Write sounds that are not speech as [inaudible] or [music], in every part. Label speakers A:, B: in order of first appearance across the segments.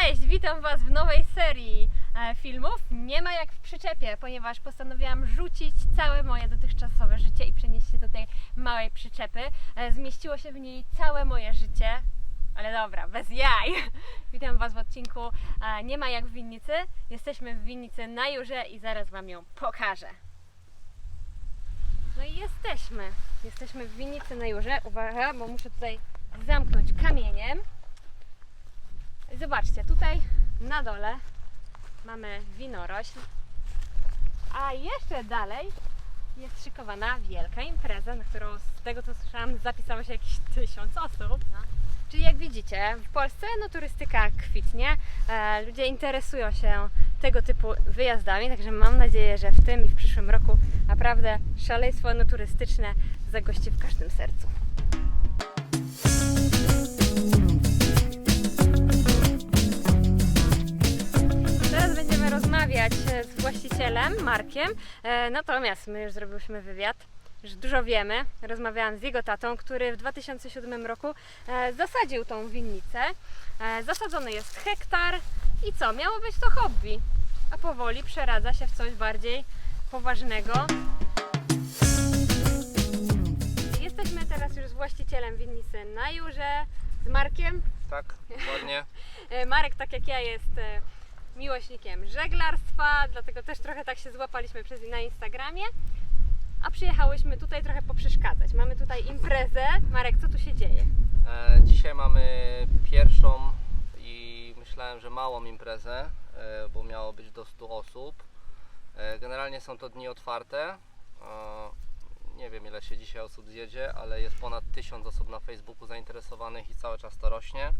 A: Cześć, witam Was w nowej serii e, filmów. Nie ma jak w przyczepie, ponieważ postanowiłam rzucić całe moje dotychczasowe życie i przenieść się do tej małej przyczepy. E, Zmieściło się w niej całe moje życie. Ale dobra, bez jaj. [laughs] Witam Was w odcinku e, Nie ma jak w winnicy. Jesteśmy w winnicy na Jurze i zaraz Wam ją pokażę. No i jesteśmy. Jesteśmy w winnicy na Jurze. Uwaga, bo muszę tutaj zamknąć kamieniem. Zobaczcie, tutaj na dole mamy winorośl, a jeszcze dalej jest szykowana wielka impreza, na którą z tego co słyszałam zapisało się jakieś [laughs] tysiąc osób. Czyli jak widzicie, w Polsce no, turystyka kwitnie, e, ludzie interesują się tego typu wyjazdami, także mam nadzieję, że w tym i w przyszłym roku naprawdę szaleństwo no, turystyczne zagości w każdym sercu. Z właścicielem, Markiem. E, Natomiast my już zrobiłyśmy wywiad, już dużo wiemy. Rozmawiałam z jego tatą, który w 2007 roku e, zasadził tą winnicę. E, Zasadzony jest hektar i co? Miało być to hobby, a powoli przeradza się w coś bardziej poważnego. Jesteśmy teraz już z właścicielem winnicy na Jurze, z Markiem.
B: Tak, ładnie. [laughs]
A: E, Marek, tak jak ja, jest e, miłośnikiem żeglarstwa, dlatego też trochę tak się złapaliśmy przez na Instagramie. A przyjechałyśmy tutaj trochę poprzeszkadzać. Mamy tutaj imprezę. Marek, co tu się dzieje?
B: E, dzisiaj mamy pierwszą i myślałem, że małą imprezę, e, bo miało być do 100 osób. E, generalnie są to dni otwarte. E, nie wiem ile się dzisiaj osób zjedzie, ale jest ponad 1000 osób na Facebooku zainteresowanych i cały czas to rośnie.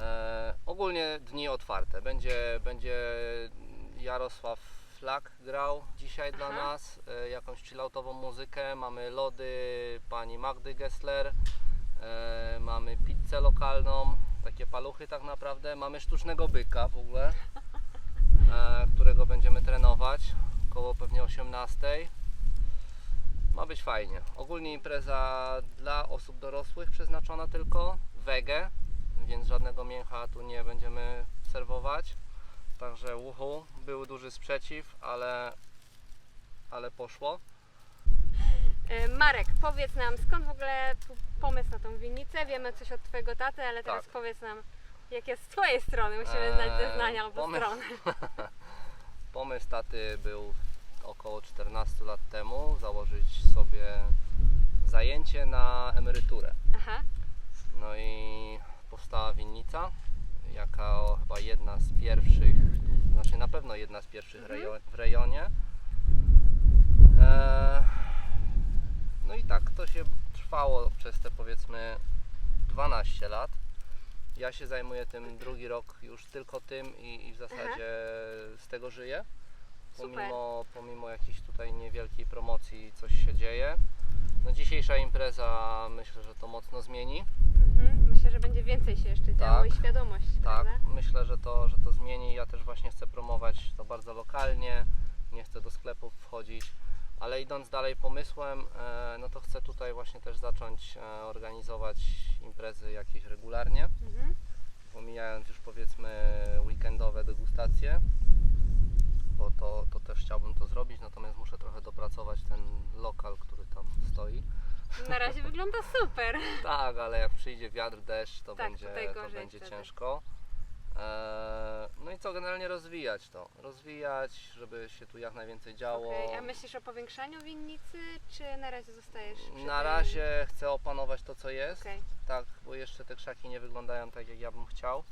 B: E, ogólnie dni otwarte. Będzie, będzie Jarosław Flak grał dzisiaj dla
A: Aha.
B: nas, e, jakąś chilloutową muzykę. Mamy lody pani Magdy Gessler, e, mamy pizzę lokalną, takie paluchy tak naprawdę. Mamy sztucznego byka w ogóle, e, którego będziemy trenować koło pewnie 18. Ma być fajnie. Ogólnie impreza dla osób dorosłych przeznaczona tylko, wege, więc żadnego mięcha tu nie będziemy serwować. Także uhu, był duży sprzeciw, ale, ale poszło.
A: E, Marek, powiedz nam, skąd w ogóle pomysł na tą winnicę? Wiemy coś od Twojego taty, ale teraz
B: Tak.
A: powiedz nam, jak jest z Twojej strony. Musimy znać
B: Eee,
A: zeznania obu
B: pomysł-
A: stron. [laughs]
B: Pomysł taty był około 14 lat temu założyć sobie zajęcie na emeryturę.
A: Aha,
B: No i winnica, jaka chyba jedna z pierwszych, znaczy na pewno jedna z pierwszych
A: Mhm.
B: w rejonie. E, no i tak to się trwało przez te powiedzmy 12 lat. Ja się zajmuję tym drugi rok już tylko tym i, i w zasadzie z tego żyję.
A: Super.
B: Pomimo, pomimo jakiejś tutaj niewielkiej promocji coś się dzieje. No dzisiejsza impreza myślę, że to mocno zmieni.
A: mhm. Myślę, że będzie więcej się jeszcze działo
B: Tak.
A: i świadomość,
B: Tak,
A: prawda?
B: myślę, że to, że to zmieni. Ja też właśnie chcę promować to bardzo lokalnie, nie chcę do sklepów wchodzić, ale idąc dalej pomysłem, e, no to chcę tutaj właśnie też zacząć e, organizować imprezy jakieś regularnie,
A: Mhm.
B: pomijając już powiedzmy weekendowe degustacje, bo to, to też chciałbym to zrobić, natomiast muszę trochę dopracować ten lokal, który tam stoi.
A: Na razie wygląda super.
B: Tak, ale jak przyjdzie wiatr, deszcz, to
A: Tak,
B: będzie,
A: tutaj
B: to
A: gorzej
B: będzie
A: wtedy.
B: ciężko. Eee, no i co, generalnie rozwijać to. Rozwijać, żeby się tu jak najwięcej działo.
A: Okej, A myślisz o powiększaniu winnicy, czy na razie zostajesz przy
B: Na
A: tym?
B: razie chcę opanować to, co jest.
A: Okej,
B: Tak, bo jeszcze te krzaki nie wyglądają tak, jak ja bym chciał.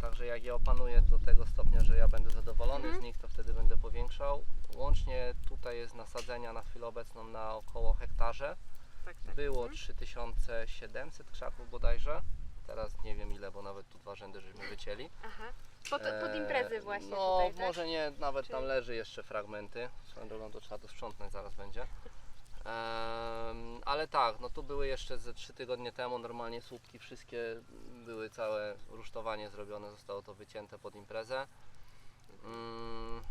B: Także jak je opanuję do tego stopnia, że ja będę zadowolony
A: Mhm.
B: z nich, to wtedy będę powiększał. Łącznie tutaj jest nasadzenia na chwilę obecną na około hektarze.
A: Tak, tak.
B: Było
A: Mhm.
B: 3700 krzaków bodajże. Teraz nie wiem ile, bo nawet tu dwa rzędy żeśmy wycięli.
A: Aha. Pod, pod
B: Eee,
A: imprezy właśnie
B: No,
A: tutaj, tak?
B: może nie, nawet tam
A: Czyli-
B: leży jeszcze fragmenty. Swoją drogą to trzeba to sprzątnąć, zaraz będzie. Ale tak, no tu były jeszcze ze 3 tygodnie temu normalnie słupki wszystkie były całe rusztowanie zrobione, zostało to wycięte pod imprezę. Mm,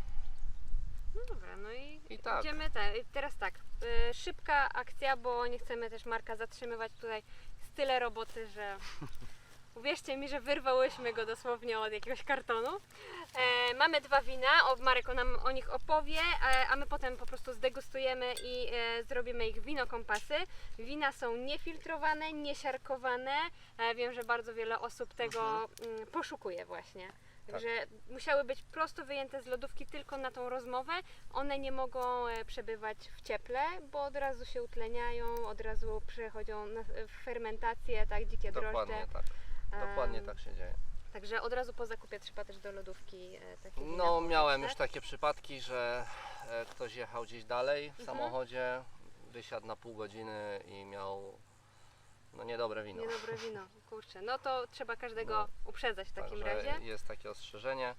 A: No dobra, no i,
B: I tak.
A: idziemy te, teraz tak, y, szybka akcja, bo nie chcemy też Marka zatrzymywać tutaj. Jest tyle roboty, że [laughs] Uwierzcie mi, że wyrwałyśmy go dosłownie od jakiegoś kartonu. E, mamy dwa wina, o, Marek o nam o nich opowie, e, a my potem po prostu zdegustujemy i e, zrobimy ich wino kompasy. Wina są niefiltrowane, niesiarkowane. E, wiem, że bardzo wiele osób tego mm, poszukuje właśnie. Także musiały być prosto wyjęte z lodówki tylko na tą rozmowę. One nie mogą e, przebywać w cieple, bo od razu się utleniają, od razu przechodzą na, w fermentację, tak, dzikie
B: Dokładnie
A: drożdże.
B: tak. Dokładnie tak się dzieje.
A: Także od razu po zakupie trzeba też do lodówki e, takie wina
B: No
A: włożyć,
B: miałem
A: tak?
B: już takie przypadki, że e, ktoś jechał gdzieś dalej w
A: Mhm.
B: samochodzie, wysiadł na pół godziny i miał no niedobre wino.
A: Niedobre wino, kurczę. No to trzeba każdego
B: No.
A: uprzedzać w takim
B: Także
A: razie.
B: jest takie ostrzeżenie.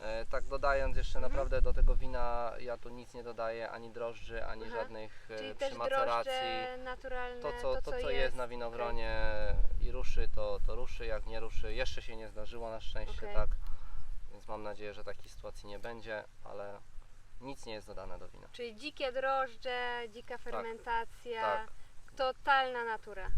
B: E, tak dodając jeszcze
A: Mhm.
B: naprawdę do tego wina ja tu nic nie dodaję, ani drożdży, ani
A: Aha.
B: żadnych e,
A: Czyli
B: przy maceracji.
A: naturalne,
B: To co, to, co jest.
A: jest
B: na winogronie i ruszy, to, to ruszy, jak nie ruszy. Jeszcze się nie zdarzyło na szczęście,
A: Okej.
B: tak. Więc mam nadzieję, że takiej sytuacji nie będzie, ale nic nie jest dodane do wina.
A: Czyli dzikie drożdże, dzika fermentacja,
B: tak.
A: totalna natura.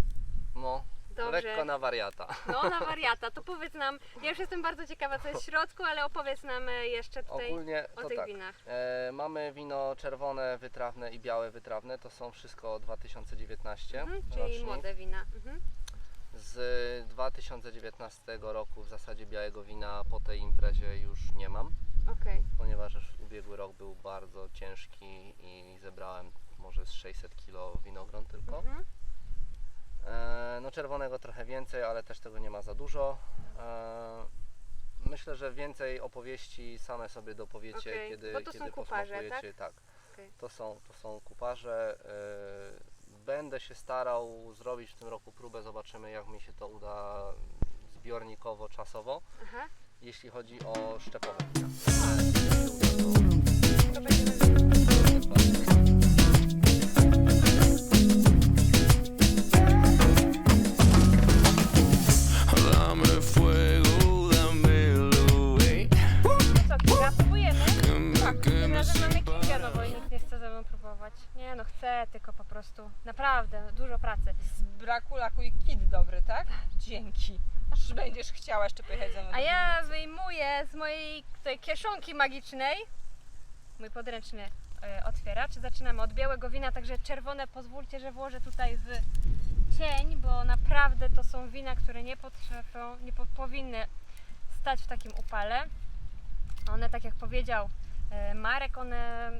B: No,
A: Dobrze.
B: lekko na wariata. [laughs]
A: No na wariata, to powiedz nam, ja już jestem bardzo ciekawa co jest w środku, ale opowiedz nam e, jeszcze tutaj
B: Ogólnie
A: o
B: to
A: tych
B: tak.
A: winach.
B: E, mamy wino czerwone, wytrawne i białe wytrawne. To są wszystko 2019
A: Mhm, czyli
B: rocznik.
A: młode wina. Mhm.
B: Z 2019 roku w zasadzie białego wina po tej imprezie już nie mam,
A: Okej.
B: ponieważ ubiegły rok był bardzo ciężki i zebrałem może z 600 kg winogron tylko.
A: Mhm.
B: E, no czerwonego trochę więcej, ale też tego nie ma za dużo. E, myślę, że więcej opowieści same sobie dopowiecie,
A: Okej,
B: kiedy,
A: bo to są
B: kiedy
A: kuparze,
B: posmakujecie. Tak?
A: Okej.
B: To, są, to są kuparze. E, będę się starał zrobić w tym roku próbę, zobaczymy jak mi się to uda zbiornikowo, czasowo,
A: Aha.
B: jeśli chodzi o szczepowe wina.
A: Wyjmuję z mojej tej kieszonki magicznej mój podręczny e, otwieracz. Zaczynamy od białego wina, także czerwone pozwólcie, że włożę tutaj w cień, bo naprawdę to są wina, które nie potrafią, nie po, powinny stać w takim upale. One, tak jak powiedział e, Marek, one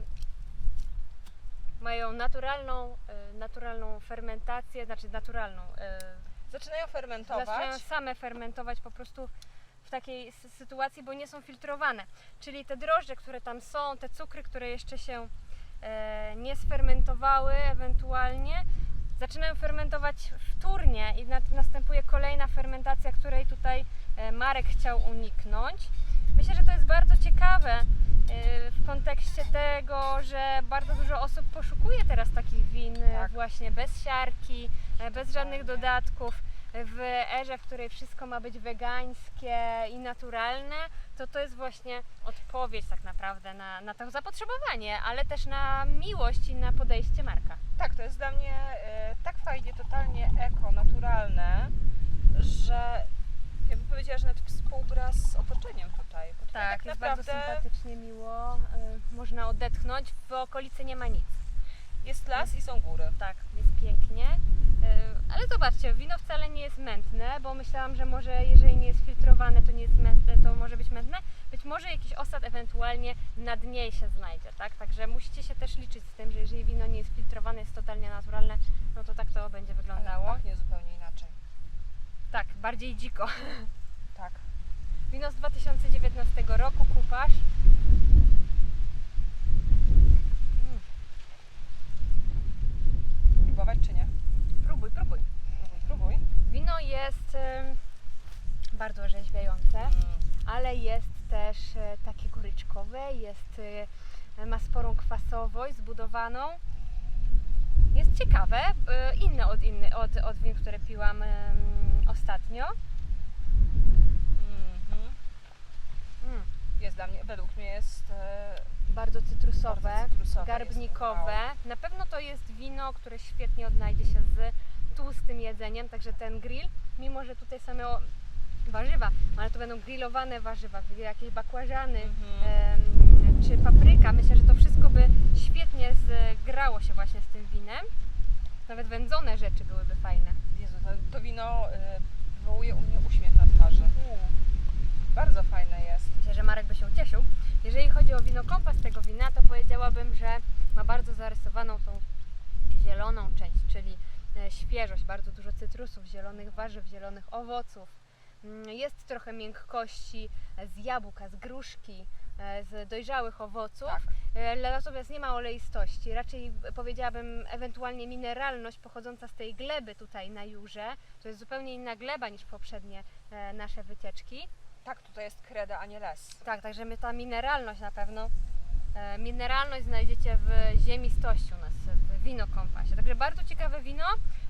A: mają naturalną, e, naturalną fermentację, znaczy naturalną,
C: Zaczynają fermentować.
A: zaczynają same fermentować po prostu w takiej sy- sytuacji, bo nie są filtrowane. Czyli te drożdże, które tam są, te cukry, które jeszcze się e, nie sfermentowały ewentualnie, zaczynają fermentować wtórnie i na, następuje kolejna fermentacja, której tutaj e, Marek chciał uniknąć. Myślę, że to jest bardzo ciekawe e, w kontekście tego, że bardzo dużo osób poszukuje teraz takich win
C: Tak.
A: właśnie bez siarki, bez żadnych dodatków. W erze, w której wszystko ma być wegańskie i naturalne, to to jest właśnie odpowiedź tak naprawdę na, na to zapotrzebowanie, ale też na miłość i na podejście Marka.
C: Tak, to jest dla mnie e, tak fajnie, totalnie eko, naturalne, że ja bym powiedziała, że nawet współgra z otoczeniem tutaj. Bo tutaj
A: Tak,
C: tak
A: jest
C: naprawdę
A: bardzo sympatycznie, miło, y, można odetchnąć, w okolicy nie ma nic.
C: jest las i są góry.
A: Tak, jest pięknie. Y, Ale zobaczcie, wino wcale nie jest mętne, bo myślałam, że może jeżeli nie jest filtrowane, to nie jest mętne, to może być mętne. Być może jakiś osad ewentualnie na dnie się znajdzie, tak? Także musicie się też liczyć z tym, że jeżeli wino nie jest filtrowane, jest totalnie naturalne, no to tak to będzie
C: Ale
A: wyglądało.
C: pachnie zupełnie inaczej.
A: Tak, bardziej dziko.
C: Tak.
A: Wino z 2019 roku, kupasz. Mm,
C: Próbować czy nie?
A: próbuj, próbuj.
C: Próbuj, próbuj.
A: Wino jest bardzo orzeźwiające.
C: Mm.
A: ale jest też e, takie goryczkowe, jest, e, ma sporą kwasowość zbudowaną. Jest ciekawe, e, inne od, inny, od, od win, które piłam ostatnio.
C: Mhm.
A: Mm,
C: Jest dla mnie, według mnie jest
A: bardzo cytrusowe,
C: Bardzo cytrusowe
A: garbnikowe.
C: jest,
A: Na pewno to jest wino, które świetnie odnajdzie się z tłustym jedzeniem, także ten grill, mimo że tutaj same warzywa, ale to będą grillowane warzywa, jakieś bakłażany,
C: Mhm.
A: czy papryka. Myślę, że to wszystko by świetnie zgrało się właśnie z tym winem. Nawet wędzone rzeczy byłyby fajne.
C: Jezu, to, to wino y, wywołuje u mnie uśmiech na twarzy. Bardzo fajne jest.
A: Myślę, że Marek by się ucieszył. Jeżeli chodzi o wino kompas tego wina, to powiedziałabym, że ma bardzo zarysowaną tą zieloną część, czyli świeżość, bardzo dużo cytrusów, zielonych warzyw, zielonych owoców. Mm, Jest trochę miękkości e, z jabłka, z gruszki, e, z dojrzałych owoców.
C: Tak.
A: E, Natomiast nie ma oleistości. Raczej e, powiedziałabym ewentualnie mineralność pochodząca z tej gleby tutaj na Jurze. To jest zupełnie inna gleba niż poprzednie e, nasze wycieczki.
C: Tak, tutaj jest kreda, a nie les.
A: Tak, także my ta mineralność na pewno, e, mineralność znajdziecie w ziemistości u nas, w wino kompasie. Także bardzo ciekawe wino,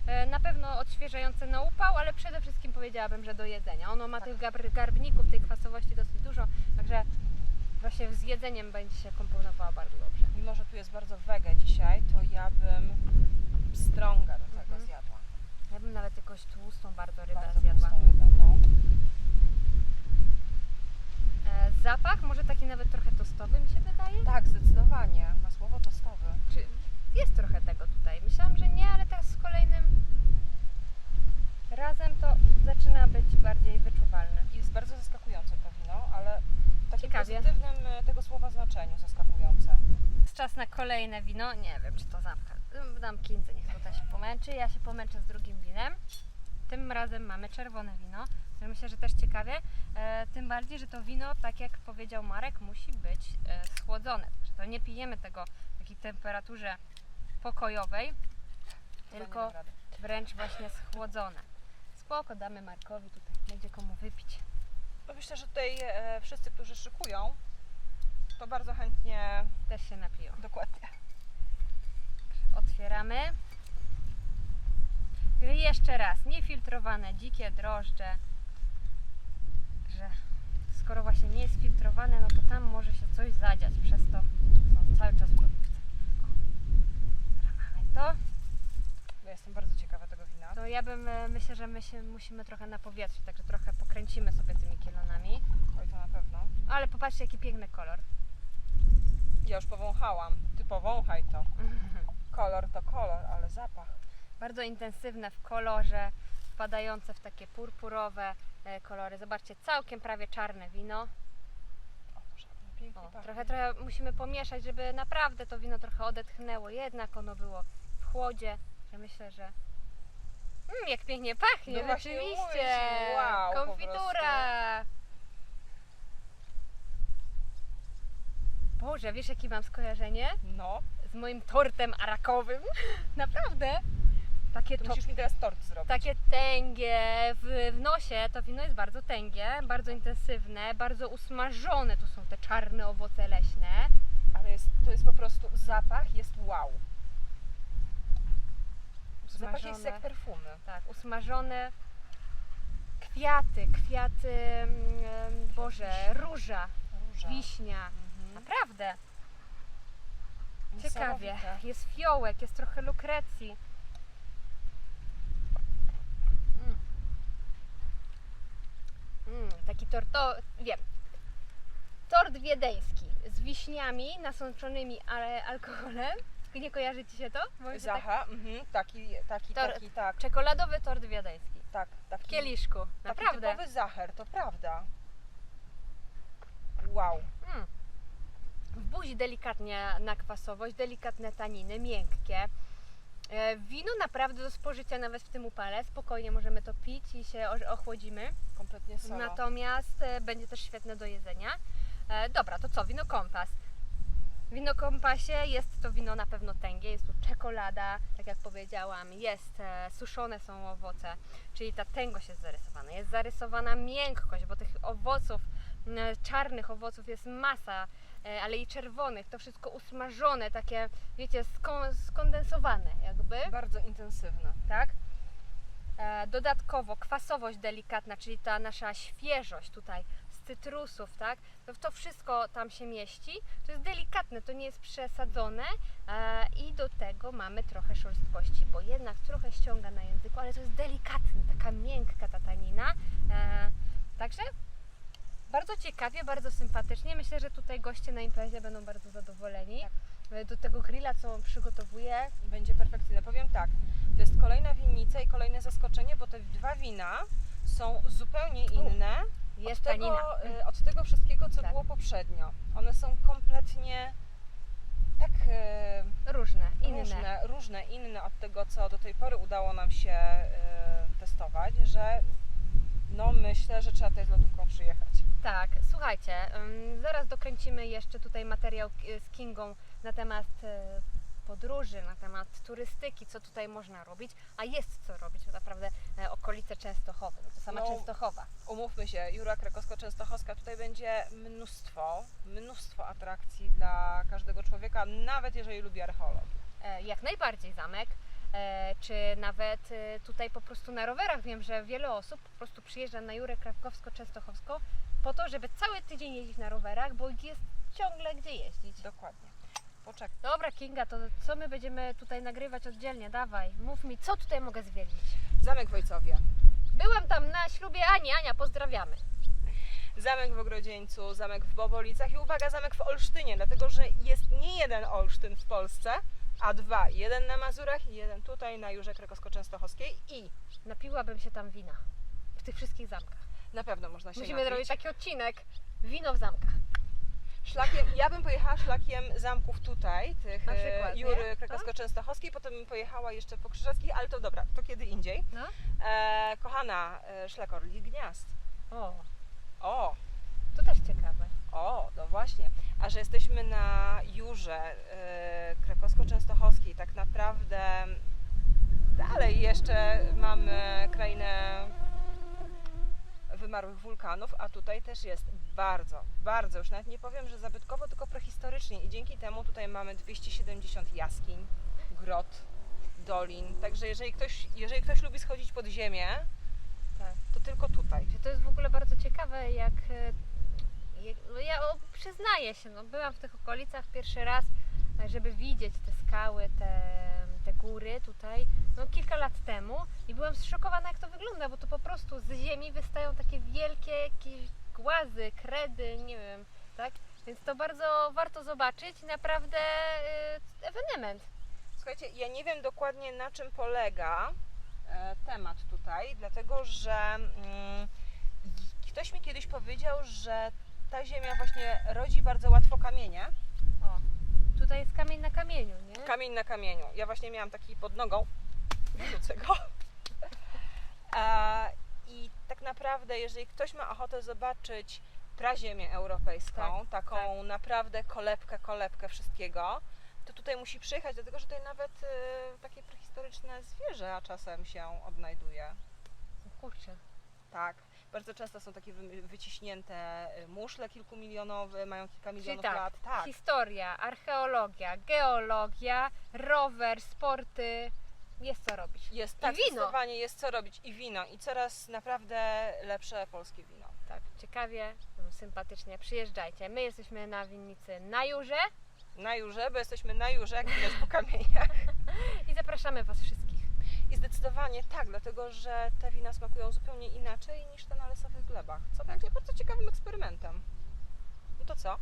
A: e, na pewno odświeżające na upał, ale przede wszystkim powiedziałabym, że do jedzenia. Ono ma
C: Tak.
A: tych garbników, tej kwasowości dosyć dużo, także właśnie z jedzeniem będzie się komponowało bardzo dobrze.
C: Mimo, że tu jest bardzo wege dzisiaj, to ja bym pstrąga do tego
A: Mhm.
C: zjadła.
A: Ja bym nawet jakąś tłustą bardzo rybę
C: Bardzo
A: zjadła.
C: tłustą rybę, no.
A: E, zapach może taki nawet trochę tostowy mi się wydaje.
C: Tak, zdecydowanie. Ma słowo tostowy.
A: Czy jest trochę tego tutaj? Myślałam, że nie, ale tak z kolejnym razem to zaczyna być bardziej wyczuwalne.
C: Jest bardzo zaskakujące to wino, ale w takim
A: Ciekawie.
C: pozytywnym e, tego słowa znaczeniu zaskakujące.
A: Jest czas na kolejne wino. Nie wiem, czy to zamka. Dam Kindze, niech tutaj się pomęczy. Ja się pomęczę z drugim winem. Tym razem mamy czerwone wino. które Myślę, że też ciekawie. E, tym bardziej, że to wino, tak jak powiedział Marek, musi być e, schłodzone. To nie pijemy tego w takiej temperaturze pokojowej, tylko wręcz właśnie schłodzone. Spoko, damy Markowi tutaj, będzie komu wypić.
C: No myślę, że tutaj e, wszyscy, którzy szykują, to bardzo chętnie
A: Też się napiją.
C: dokładnie.
A: Otwieramy. I jeszcze raz, niefiltrowane, dzikie drożdże. Że skoro właśnie nie jest filtrowane, no to tam może się coś zadziać, przez to są cały czas w. O. Dobra, mamy to.
C: Ja jestem bardzo ciekawa tego wina.
A: To ja bym, e, myślę, że my się musimy trochę na powietrzu, także trochę pokręcimy sobie tymi kielonami.
C: Oj, to na pewno.
A: Ale popatrzcie, jaki piękny kolor.
C: Ja już powąchałam. Ty powąchaj to. [laughs] Kolor to kolor, ale zapach.
A: bardzo intensywne w kolorze, wpadające w takie purpurowe e, kolory. Zobaczcie, całkiem prawie czarne wino.
C: O,
A: trochę, trochę musimy pomieszać, żeby naprawdę to wino trochę odetchnęło. Jednak ono było w chłodzie, że myślę, że mm, jak pięknie pachnie,
C: No właśnie
A: rzeczywiście.
C: mówię ci, wow, po
A: Konfitura. Boże, wiesz jakie mam skojarzenie?
C: No,
A: Z moim tortem arakowym. [laughs] Naprawdę. Takie
C: to
A: to
C: musisz mi teraz tort zrobić.
A: takie tęgie w, w nosie, to wino jest bardzo tęgie, bardzo intensywne, bardzo usmażone. Tu są te czarne owoce leśne.
C: Ale jest, to jest po prostu zapach, jest wow. Zapach jest jak perfumy.
A: Tak, usmażone kwiaty, kwiaty, mm, Boże, róża,
C: Róża.
A: wiśnia.
C: Mhm.
A: Naprawdę, ciekawie.
C: Niesamowite.
A: Jest fiołek, jest trochę lukrecji. Mm. Mm, taki tort, to wiem. Tort wiedeński z wiśniami nasączonymi ale alkoholem. Nie kojarzy Ci się to? Bo się tak-
C: Zaha, mhm, taki, taki,
A: Tor-
C: taki, tak,
A: Czekoladowy tort wiedeński.
C: tak, taki,
A: W kieliszku.
C: taki
A: Naprawdę.
C: typowy zacher, to prawda. Wow.
A: Mm. W buzi delikatnie na kwasowość, delikatne taniny, miękkie. E, Wino naprawdę do spożycia nawet w tym upale. Spokojnie możemy to pić i się ochłodzimy.
C: Kompletnie solo.
A: Natomiast e, będzie też świetne do jedzenia. E, Dobra, to co? Wino kompas. W wino kompasie jest to wino na pewno tęgie, jest tu czekolada, tak jak powiedziałam, jest e, suszone są owoce, czyli ta tęgość jest zarysowana. Jest zarysowana miękkość, bo tych owoców, czarnych owoców jest masa, e, ale i czerwonych, to wszystko usmażone, takie, wiecie, skon- skondensowane jakby
C: Bardzo intensywny.
A: tak? E, dodatkowo kwasowość delikatna, czyli ta nasza świeżość tutaj cytrusów, tak? To, to wszystko tam się mieści. To jest delikatne, to nie jest przesadzone e, i do tego mamy trochę szorstkości, bo jednak trochę ściąga na języku, ale to jest delikatne, taka miękka ta tanina. E, Także bardzo ciekawie, bardzo sympatycznie. Myślę, że tutaj goście na imprezie będą bardzo zadowoleni.
C: Tak.
A: Do tego grilla, co on przygotowuje.
C: Będzie perfekcyjne. Powiem tak, to jest kolejna winnica i kolejne zaskoczenie, bo te dwa wina są zupełnie inne
A: Jest
C: od, tego, y, od tego wszystkiego, co
A: Tak.
C: było poprzednio. One są kompletnie tak y,
A: Różne, inne.
C: różne, różne, inne od tego, co do tej pory udało nam się y, testować, że no myślę, że trzeba tutaj z lotówką przyjechać.
A: Tak, słuchajcie, zaraz dokręcimy jeszcze tutaj materiał z Kingą na temat podróży, na temat turystyki, co tutaj można robić, a jest co robić, bo naprawdę e, okolice Częstochowy, no to sama
C: No,
A: Częstochowa.
C: Umówmy się, Jura Krakowsko-Częstochowska, tutaj będzie mnóstwo, mnóstwo atrakcji dla każdego człowieka, nawet jeżeli lubi archeologię.
A: E, jak najbardziej zamek, e, czy nawet e, tutaj po prostu na rowerach. Wiem, że wiele osób po prostu przyjeżdża na Jurę Krakowsko-Częstochowską po to, żeby cały tydzień jeździć na rowerach, bo jest ciągle gdzie jeździć.
C: Dokładnie. Poczekaj.
A: Dobra Kinga, to co my będziemy tutaj nagrywać oddzielnie? Dawaj, mów mi, co tutaj mogę zwiedzić?
C: Zamek w Ojcowie.
A: Byłam tam na ślubie Ani, Ania, pozdrawiamy.
C: Zamek w Ogrodzieńcu, zamek w Bobolicach i uwaga, zamek w Olsztynie, dlatego że jest nie jeden Olsztyn w Polsce, a dwa. Jeden na Mazurach i jeden tutaj na Jurze Krakowsko-Częstochowskiej i
A: Napiłabym się tam wina. W tych wszystkich zamkach.
C: na pewno można się
A: Musimy
C: napić.
A: zrobić taki odcinek. Wino w zamkach.
C: Szlakiem, ja bym pojechała szlakiem zamków tutaj, tych
A: Na
C: e,
A: przykład?
C: Jury Krakowsko-Częstochowskiej, potem bym pojechała jeszcze po Krzyżowskich, ale to dobra, to kiedy indziej.
A: No.
C: E, kochana, e, szlak Orlich Gniazd.
A: O,
C: O,
A: to też ciekawe.
C: o, no właśnie. A że jesteśmy na Jurze e, Krakowsko-Częstochowskiej, tak naprawdę dalej jeszcze mamy krainę wymarłych wulkanów, a tutaj też jest bardzo, bardzo, już nawet nie powiem, że zabytkowo, tylko prehistorycznie i dzięki temu tutaj mamy 270 jaskiń, grot, dolin, także jeżeli ktoś, jeżeli ktoś lubi schodzić pod ziemię,
A: Tak.
C: to tylko tutaj.
A: To jest w ogóle bardzo ciekawe, jak. jak no ja o, przyznaję się, no, byłam w tych okolicach pierwszy raz, żeby widzieć te skały, te, te góry tutaj, no kilka lat temu i byłam zszokowana, jak to wygląda, bo to po prostu z ziemi wystają takie wielkie jakieś głazy, kredy, nie wiem, tak? Więc to bardzo warto zobaczyć i naprawdę e, ewenement.
C: Słuchajcie, ja nie wiem dokładnie na czym polega e, temat tutaj, dlatego że mm, ktoś mi kiedyś powiedział, że ta ziemia właśnie rodzi bardzo łatwo kamienie.
A: O, tutaj jest kamień na kamieniu, nie?
C: Kamień na kamieniu. Ja właśnie miałam taki pod nogą, wyrzucę go. [laughs] E, I tak naprawdę, jeżeli ktoś ma ochotę zobaczyć praziemię europejską,
A: Tak,
C: taką naprawdę kolebkę, kolebkę wszystkiego, to tutaj musi przyjechać, dlatego że tutaj nawet e, takie prehistoryczne zwierzę czasem się odnajduje.
A: Kurczę.
C: Tak. Bardzo często są takie wy- wyciśnięte y, muszle kilkumilionowe, mają kilka
A: Czyli
C: milionów
A: tak,
C: lat. Tak.
A: historia, archeologia, geologia, rower, sporty, jest co robić.
C: Jest
A: I
C: tak,
A: wino.
C: zdecydowanie jest co robić i wino i coraz naprawdę lepsze polskie wino.
A: Tak, ciekawie, sympatycznie, przyjeżdżajcie. My jesteśmy na winnicy na Jurze
C: Na Jurze, bo jesteśmy na Jurze, jak widać po kamieniach. [laughs]
A: i zapraszamy Was wszystkich.
C: I zdecydowanie tak, dlatego że te wina smakują zupełnie inaczej niż te na lesowych glebach, co będzie bardzo ciekawym eksperymentem. No to co?